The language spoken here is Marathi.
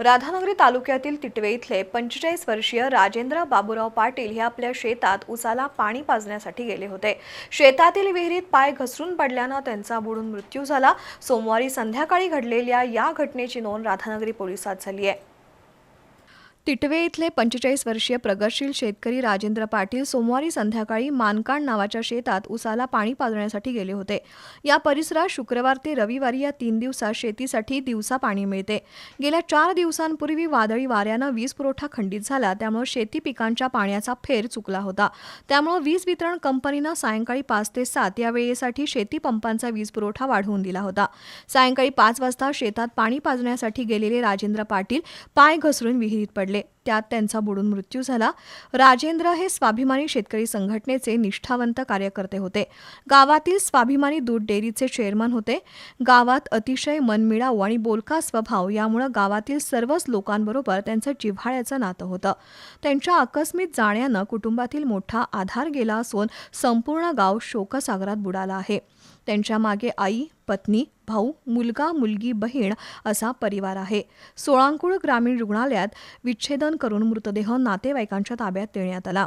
राधानगरी तालुक्यातील तिटवे इथले पंचेचाळीस वर्षीय राजेंद्र बाबूराव पाटील हे आपल्या शेतात उसाला पाणी पाजण्यासाठी गेले होते. शेतातील विहिरीत पाय घसरून पडल्यानं त्यांचा बुडून मृत्यू झाला. सोमवारी संध्याकाळी घडलेल्या या घटनेची नोंद राधानगरी पोलिसात झाली आहे. तिटवे इथले पंचेचाळीस वर्षीय प्रगतशील शेतकरी राजेंद्र पाटील सोमवारी संध्याकाळी मानकाण नावाच्या शेतात उसाला पाणी पाजण्यासाठी गेले होते. या परिसरात शुक्रवार ते रविवारी या तीन दिवसात शेतीसाठी दिवसा पाणी मिळते. गेल्या चार दिवसांपूर्वी वादळी वाऱ्यानं वीज पुरवठा खंडित झाला त्यामुळे शेती पिकांच्या पाण्याचा फेर चुकला होता. त्यामुळे वीज वितरण कंपनीनं सायंकाळी पाच ते सात या वेळेसाठी शेती पंपांचा वीज पुरवठा वाढवून दिला होता. सायंकाळी पाच वाजता शेतात पाणी पाजण्यासाठी गेलेले राजेंद्र पाटील पाय घसरून विहिरीत पडले. പോലെ त्यात त्यांचा बुडून मृत्यू झाला. राजेंद्र हे स्वाभिमानी शेतकरी संघटनेचे निष्ठावंत कार्यकर्ते होते. गावातील स्वाभिमानी दूध डेअरीचे चेअरमन होते. गावात अतिशय मनमिळाऊ आणि बोलका स्वभाव यामुळं गावातील सर्वच लोकांबरोबर त्यांचं जिव्हाळ्याचं नातं होतं. त्यांच्या आकस्मिक जाण्यानं कुटुंबातील मोठा आधार गेला असून संपूर्ण गाव शोकसागरात बुडाला आहे. त्यांच्या मागे आई पत्नी भाऊ मुलगा मुलगी बहीण असा परिवार आहे. सोळांकुळ ग्रामीण रुग्णालयात विच्छेदन करून मृतदेह नातेवाईकांच्या ताब्यात देण्यात आला.